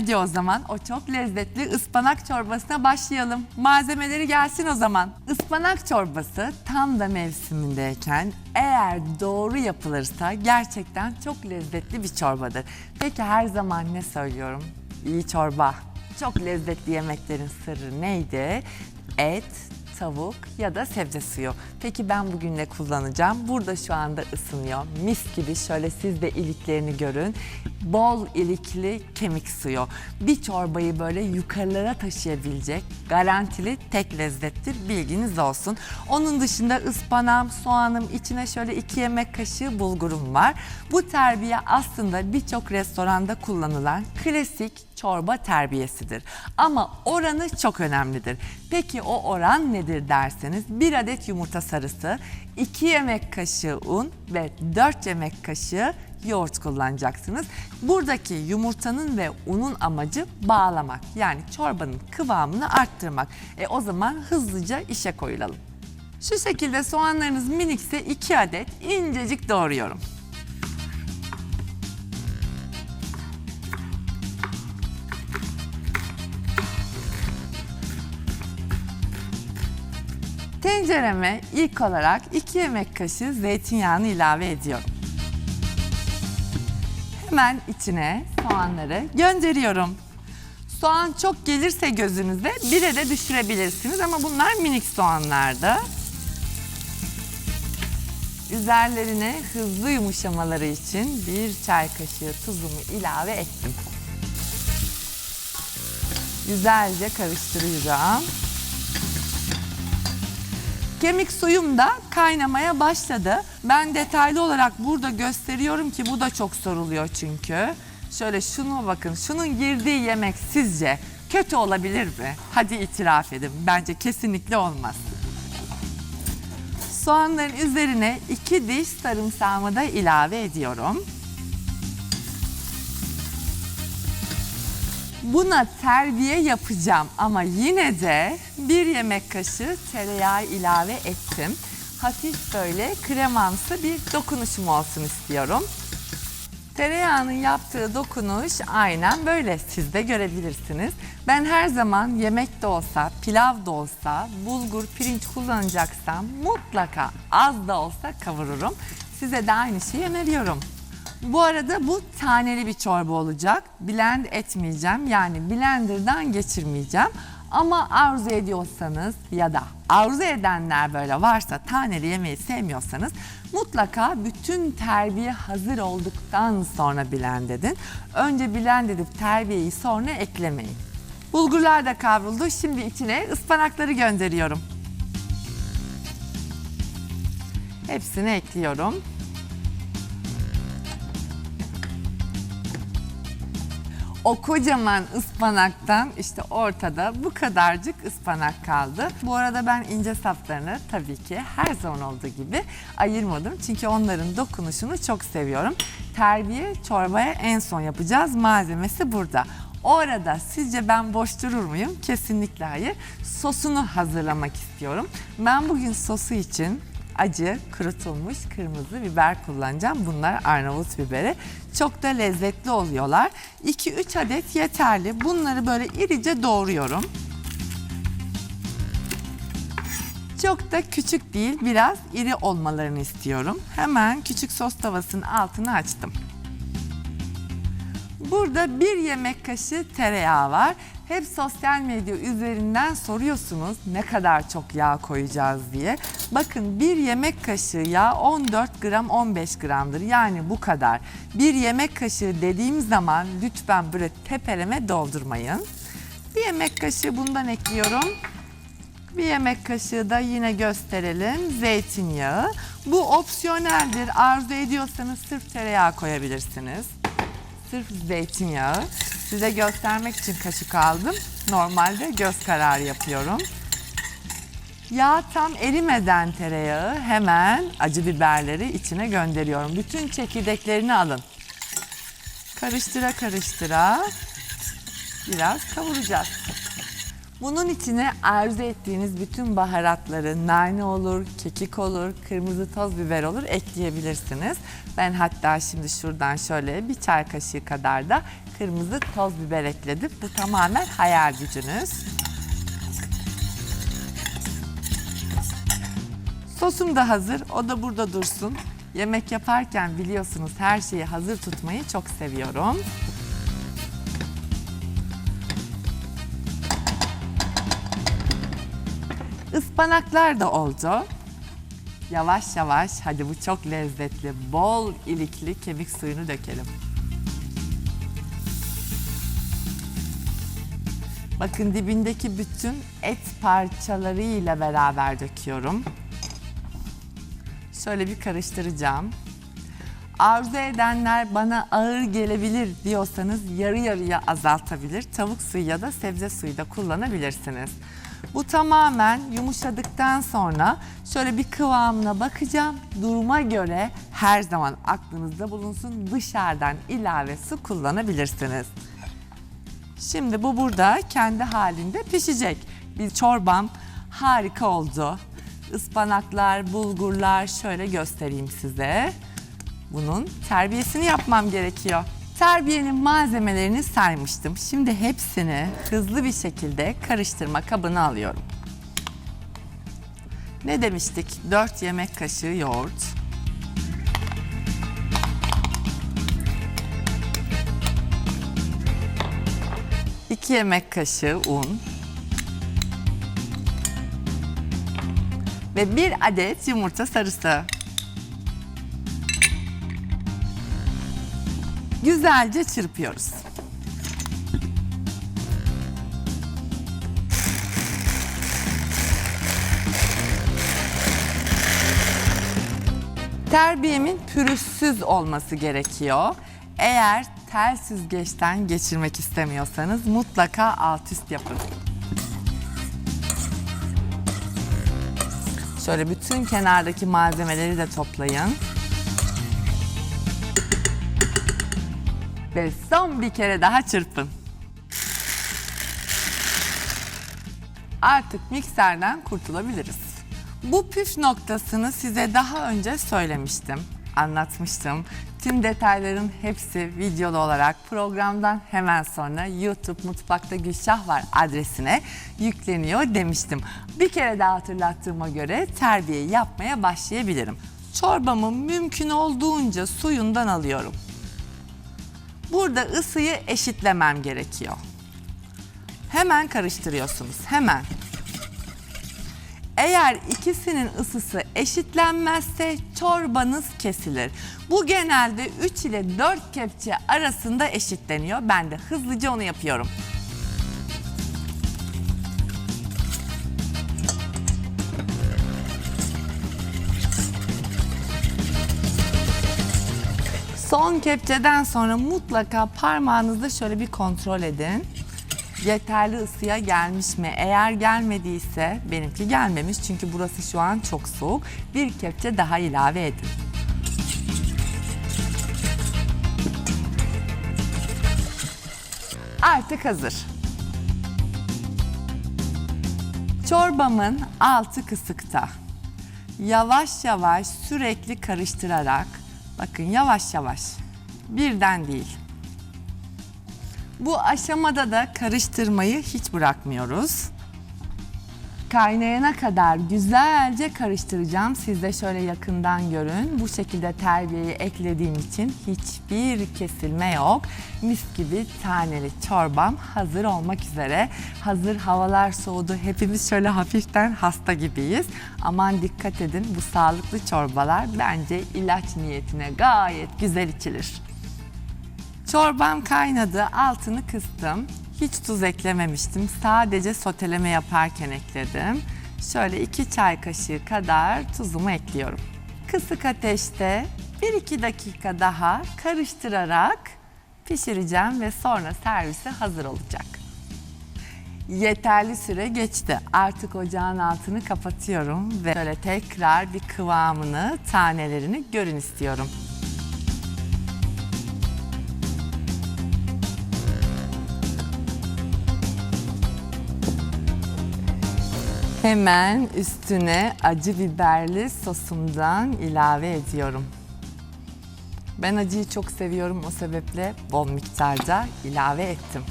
Hadi o zaman o çok lezzetli ıspanak çorbasına başlayalım. Malzemeleri gelsin o zaman. Ispanak çorbası tam da mevsimindeyken eğer doğru yapılırsa gerçekten çok lezzetli bir çorbadır. Peki her zaman ne söylüyorum? İyi çorba. Çok lezzetli yemeklerin sırrı neydi? Et, tavuk ya da sebze suyu. Peki ben bugün ne kullanacağım? Burada şu anda ısınıyor. Mis gibi şöyle siz de iliklerini görün. Bol ilikli kemik suyu. Bir çorbayı böyle yukarılara taşıyabilecek garantili tek lezzettir. Bilginiz olsun. Onun dışında ıspanağım, soğanım, içine şöyle iki yemek kaşığı bulgurum var. Bu terbiye aslında birçok restoranda kullanılan klasik çorba terbiyesidir. Ama oranı çok önemlidir. Peki o oran nedir derseniz bir adet yumurta sarısı, 2 yemek kaşığı un ve 4 yemek kaşığı yoğurt kullanacaksınız. Buradaki yumurtanın ve unun amacı bağlamak. Yani çorbanın kıvamını arttırmak. E o zaman hızlıca işe koyulalım. Şu şekilde soğanlarınız minikse 2 adet incecik doğruyorum. Tencereme ilk olarak 2 yemek kaşığı zeytinyağını ilave ediyorum. Hemen içine soğanları gönderiyorum. Soğan çok gelirse gözünüze bire de düşürebilirsiniz ama bunlar minik soğanlardı. Üzerlerine hızlı yumuşamaları için bir çay kaşığı tuzumu ilave ettim. Güzelce karıştıracağım. Kemik suyum da kaynamaya başladı. Ben detaylı olarak burada gösteriyorum ki bu da çok soruluyor çünkü. Şöyle şunu bakın, şunun girdiği yemek sizce kötü olabilir mi? Hadi itiraf edin. Bence kesinlikle olmaz. Soğanların üzerine iki diş sarımsağımı da ilave ediyorum. Buna terbiye yapacağım ama yine de bir yemek kaşığı tereyağı ilave ettim. Hafif böyle kremamsı bir dokunuşum olsun istiyorum. Tereyağının yaptığı dokunuş aynen böyle siz de görebilirsiniz. Ben her zaman yemek de olsa, pilav da olsa, bulgur, pirinç kullanacaksam mutlaka az da olsa kavururum. Size de aynı şeyi öneriyorum. Bu arada bu taneli bir çorba olacak. Blend etmeyeceğim yani blenderdan geçirmeyeceğim. Ama arzu ediyorsanız ya da arzu edenler böyle varsa taneli yemeği sevmiyorsanız mutlaka bütün terbiye hazır olduktan sonra blend edin. Önce blend edip terbiyeyi sonra eklemeyin. Bulgurlar da kavruldu. Şimdi içine ıspanakları gönderiyorum. Hepsini ekliyorum. O kocaman ıspanaktan işte ortada bu kadarcık ıspanak kaldı. Bu arada ben ince saplarını tabii ki her zaman olduğu gibi ayırmadım. Çünkü onların dokunuşunu çok seviyorum. Terbiye çorbaya en son yapacağız. Malzemesi burada. O arada sizce ben boş durur muyum? Kesinlikle hayır. Sosunu hazırlamak istiyorum. Ben bugün sosu için acı, kurutulmuş kırmızı biber kullanacağım. Bunlar Arnavut biberi. Çok da lezzetli oluyorlar. 2-3 adet yeterli. Bunları böyle irice doğruyorum. Çok da küçük değil, biraz iri olmalarını istiyorum. Hemen küçük sos tavasının altını açtım. Burada bir yemek kaşığı tereyağı var. Hep sosyal medya üzerinden soruyorsunuz ne kadar çok yağ koyacağız diye. Bakın bir yemek kaşığı yağ 14 gram 15 gramdır. Yani bu kadar. Bir yemek kaşığı dediğim zaman lütfen böyle tepeleme doldurmayın. Bir yemek kaşığı bundan ekliyorum. Bir yemek kaşığı da yine gösterelim zeytinyağı. Bu opsiyoneldir. Arzu ediyorsanız sırf tereyağı koyabilirsiniz sırf zeytinyağı. Size göstermek için kaşık aldım. Normalde göz kararı yapıyorum. Yağ tam erimeden tereyağı hemen acı biberleri içine gönderiyorum. Bütün çekirdeklerini alın. Karıştıra karıştıra biraz kavuracağız. Bunun içine arzu ettiğiniz bütün baharatları, nane olur, kekik olur, kırmızı toz biber olur ekleyebilirsiniz. Ben hatta şimdi şuradan şöyle bir çay kaşığı kadar da kırmızı toz biber ekledim. Bu tamamen hayal gücünüz. Sosum da hazır. O da burada dursun. Yemek yaparken biliyorsunuz her şeyi hazır tutmayı çok seviyorum. Ispanaklar da oldu. Yavaş yavaş hadi bu çok lezzetli, bol ilikli kemik suyunu dökelim. Bakın dibindeki bütün et parçalarıyla beraber döküyorum. Şöyle bir karıştıracağım. Arzu edenler bana ağır gelebilir diyorsanız yarı yarıya azaltabilir. Tavuk suyu ya da sebze suyu da kullanabilirsiniz. Bu tamamen yumuşadıktan sonra şöyle bir kıvamına bakacağım. Duruma göre her zaman aklınızda bulunsun dışarıdan ilave su kullanabilirsiniz. Şimdi bu burada kendi halinde pişecek. Bir çorbam harika oldu. Ispanaklar, bulgurlar şöyle göstereyim size. Bunun terbiyesini yapmam gerekiyor. Terbiyenin malzemelerini saymıştım. Şimdi hepsini hızlı bir şekilde karıştırma kabına alıyorum. Ne demiştik? 4 yemek kaşığı yoğurt. İki yemek kaşığı un. Ve bir adet yumurta sarısı. Güzelce çırpıyoruz. Terbiyemin pürüzsüz olması gerekiyor. Eğer tel süzgeçten geçirmek istemiyorsanız mutlaka alt üst yapın. Şöyle bütün kenardaki malzemeleri de toplayın. Ve son bir kere daha çırpın. Artık mikserden kurtulabiliriz. Bu püf noktasını size daha önce söylemiştim, anlatmıştım. Tüm detayların hepsi videolu olarak programdan hemen sonra YouTube Mutfakta Gülşah var adresine yükleniyor demiştim. Bir kere daha hatırlattığıma göre terbiye yapmaya başlayabilirim. Çorbamı mümkün olduğunca suyundan alıyorum. Burada ısıyı eşitlemem gerekiyor. Hemen karıştırıyorsunuz. Hemen. Eğer ikisinin ısısı eşitlenmezse çorbanız kesilir. Bu genelde 3 ile 4 kepçe arasında eşitleniyor. Ben de hızlıca onu yapıyorum. Son kepçeden sonra mutlaka parmağınızda şöyle bir kontrol edin. Yeterli ısıya gelmiş mi? Eğer gelmediyse benimki gelmemiş çünkü burası şu an çok soğuk. Bir kepçe daha ilave edin. Artık hazır. Çorbamın altı kısıkta. Yavaş yavaş sürekli karıştırarak bakın yavaş yavaş birden değil. Bu aşamada da karıştırmayı hiç bırakmıyoruz. Kaynayana kadar güzelce karıştıracağım. Siz de şöyle yakından görün. Bu şekilde terbiyeyi eklediğim için hiçbir kesilme yok. Mis gibi taneli çorbam hazır olmak üzere. Hazır havalar soğudu. Hepimiz şöyle hafiften hasta gibiyiz. Aman dikkat edin bu sağlıklı çorbalar bence ilaç niyetine gayet güzel içilir. Çorbam kaynadı, altını kıstım. Hiç tuz eklememiştim. Sadece soteleme yaparken ekledim. Şöyle iki çay kaşığı kadar tuzumu ekliyorum. Kısık ateşte 1-2 dakika daha karıştırarak pişireceğim ve sonra servise hazır olacak. Yeterli süre geçti. Artık ocağın altını kapatıyorum ve şöyle tekrar bir kıvamını, tanelerini görün istiyorum. Hemen üstüne acı biberli sosumdan ilave ediyorum. Ben acıyı çok seviyorum o sebeple bol miktarda ilave ettim.